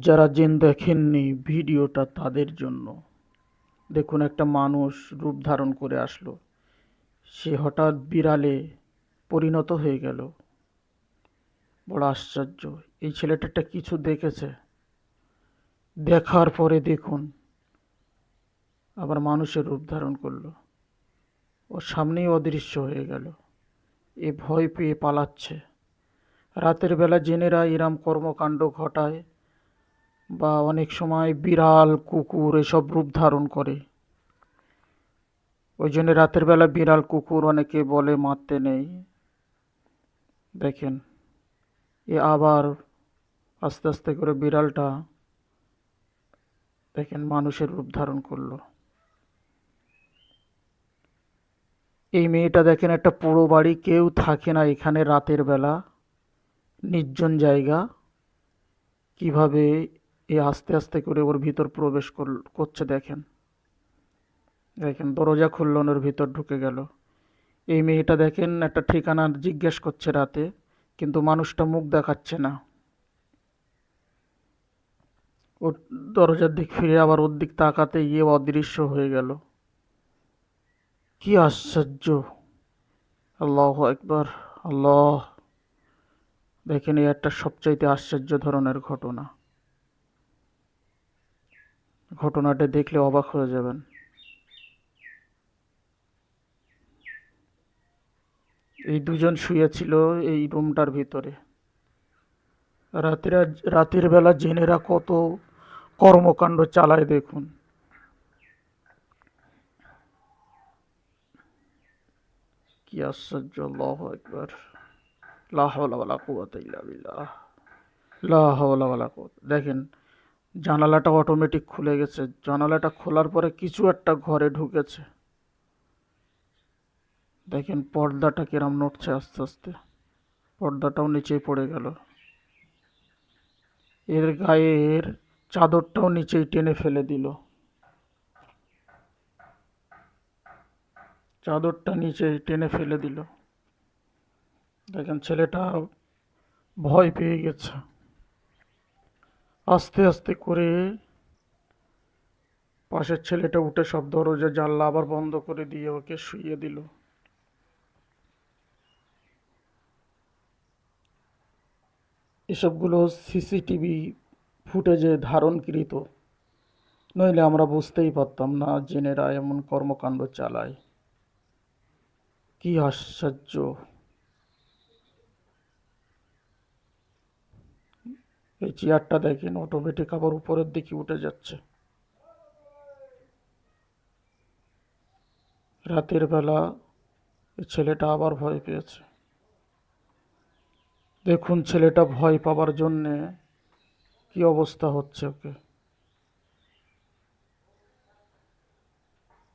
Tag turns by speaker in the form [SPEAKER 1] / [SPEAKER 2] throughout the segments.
[SPEAKER 1] যারা জিন দেখেননি ভিডিওটা তাদের জন্য। দেখুন একটা মানুষ রূপ ধারণ করে আসলো। সে হঠাৎ বিড়ালে পরিণত হয়ে গেল। বড় আশ্চর্য, এই ছেলেটা একটা কিছু দেখেছে। দেখার পরে দেখুন, আবার মানুষের রূপ ধারণ করল। ওর সামনেই অদৃশ্য হয়ে গেল। এ ভয় পেয়ে পালাচ্ছে। রাতের বেলা জেনেরা এরম কর্মকাণ্ড ঘটায়। বা অনেক সময় বিড়াল, কুকুর এসব রূপ ধারণ করে। ওই জন্য রাতের বেলা বিড়াল, কুকুর অনেকে বলে মারতে নেই। দেখেন, এ আবার আস্তে আস্তে করে বিড়ালটা দেখেন মানুষের রূপ ধারণ করল। এই মেয়েটা দেখেন একটা পুরো বাড়ি, কেউ থাকে না এখানে রাতের বেলা। নির্জন জায়গা। কীভাবে এ আস্তে আস্তে করে ওর ভিতর প্রবেশ করছে, দেখেন। দেখেন, দরজা খুলল ওর ভিতর ঢুকে গেল। এই মেয়েটা, দেখেন, একটা ঠিকানা জিজ্ঞেস করছে রাতে, কিন্তু মানুষটা মুখ দেখাচ্ছে না। ওর দরজার দিক ফিরে আবার ওর দিক তাকাতে গিয়ে অদৃশ্য হয়ে গেল। কি আশ্চর্য! আল্লাহ একবার আল্লাহ! দেখেন, এই একটা সবচাইতে আশ্চর্য ধরনের ঘটনা। ঘটনাটা দেখলে অবাক হয়ে যাবেন। এই দুজন শুয়েছিল এই রুমটার ভিতরে। রাতের রাতের বেলা জেনেরা কত কর্মকাণ্ড চালায় দেখুন। কি আশ্চর্য, আল্লাহ একবার লা হাওলা ওয়ালা কুওয়াতা লা হাওলা ওয়ালা দেখেন জানালাটা অটোমেটিক খুলে গেছে। জানালাটা খোলার পরে কিছু একটা ঘরে ঢুকেছে। দেখেন, পর্দাটা কিরম নড়ছে আস্তে আস্তে। পর্দাটাও নিচেই পড়ে গেল। এর গায়ের চাদরটাও নিচেই টেনে ফেলে দিল। চাদরটা নিচে টেনে ফেলে দিল। দেখেন, ছেলেটা ভয় পেয়ে গেছে। আস্তে আস্তে করে পাশের ছেলেটা উঠে সব দরজা, জানলা আবার বন্ধ করে দিয়ে ওকে শুইয়ে দিল। এসবগুলো সিসিটিভি ফুটেজে ধারণকৃত। নইলে আমরা বুঝতেই পারতাম না জেনেরা এমন কর্মকাণ্ড চালায়। কি আশ্চর্য। এই চেয়ারটা দেখেন অটোমেটিক আবার উপরের দিকে উঠে যাচ্ছে। রাতের বেলা ছেলেটা আবার ভয় পেয়েছে। দেখুন ছেলেটা ভয় পাবার জন্যে কি অবস্থা হচ্ছে ওকে।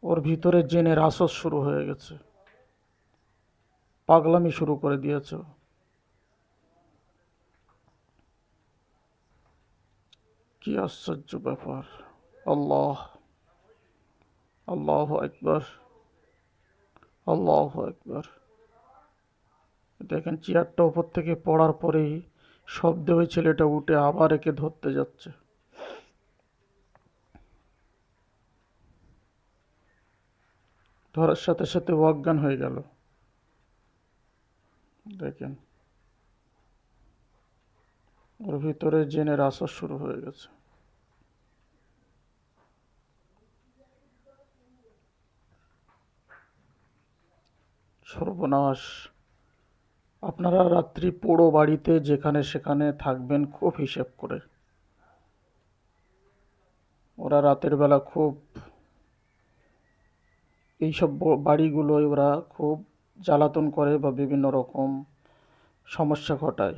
[SPEAKER 1] ওর ভিতরে জেনের আসর শুরু হয়ে গেছে। পাগলামি শুরু করে দিয়েছে কি আশ্চর্য ব্যাপার। আল্লাহ আল্লাহ একবার আল্লাহ একবার দেখেন চেয়ারটা ওপর থেকে পড়ার পরেই শব্দে ওই ছেলেটা উঠে আবার একে ধরতে যাচ্ছে। ধরার সাথে সাথে অজ্ঞান হয়ে গেল। দেখেন ওর ভিতরে জেনের আসর শুরু হয়ে গেছে। সর্বনাশ। আপনারা রাত্রি পোড়ো বাড়িতে যেখানে সেখানে থাকবেন খুব হিসেব করে। ওরা রাতের বেলা খুব এইসব বাড়িগুলোয় ওরা খুব জ্বালাতন করে বা বিভিন্ন রকম সমস্যা ঘটায়।